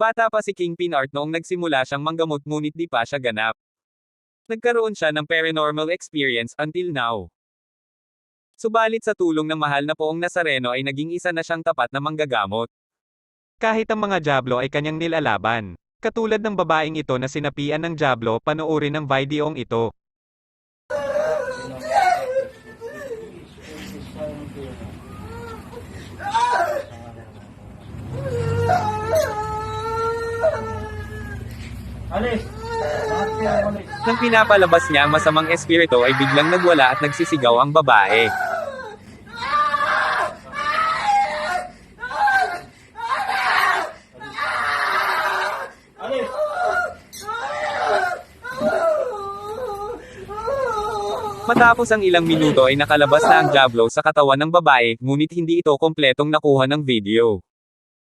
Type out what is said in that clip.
Bata pa si Kingpin Art noong nagsimula siyang manggamot ngunit di pa siya ganap. Nagkaroon siya ng paranormal experience until now. Subalit sa tulong ng mahal na poong Nazareno ay naging isa na siyang tapat na manggagamot. Kahit ang mga Diablo ay kanyang nilalaban. Katulad ng babaeng ito na sinapian ng Diablo panoorin ang videong ito. Alis! Nang pinapalabas niya ang masamang espiritu ay biglang nagwala at nagsisigaw ang babae. Matapos ang ilang minuto ay nakalabas na ang Diablo sa katawan ng babae, ngunit hindi ito kompletong nakuha ng video.